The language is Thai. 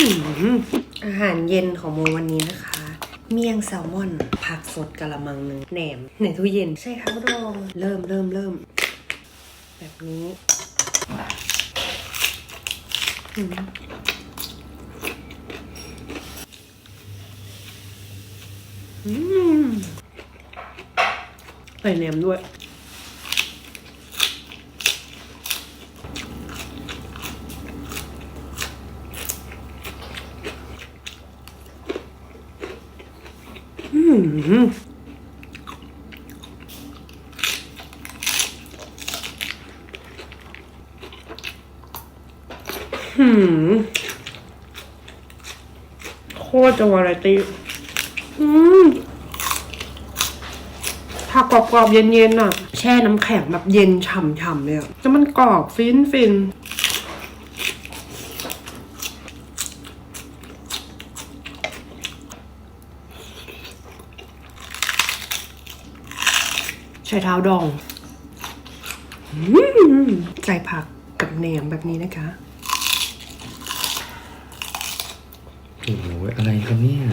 อาหารเย็นของโมวันนี้นะคะ เมี่ยงแซลมอน ผักสดกะละมังหนึ่งแหนมในตู้เย็น ใช่ครับดองเริ่มเริ่มเริ่มแบบนี้อืมใส่แหนมด้วย อืมหืม โคตรจะวาไรตี้ผักกรอบๆเย็นๆอะ แช่น้ำแข็งแบบเย็นฉ่ำๆเลยอะแล้วมันกรอบฟินฟิน ใช้เท้าดองใส่ผักกับแหนมแบบนี้นะคะโอ้โหอะไรครับเนี่ย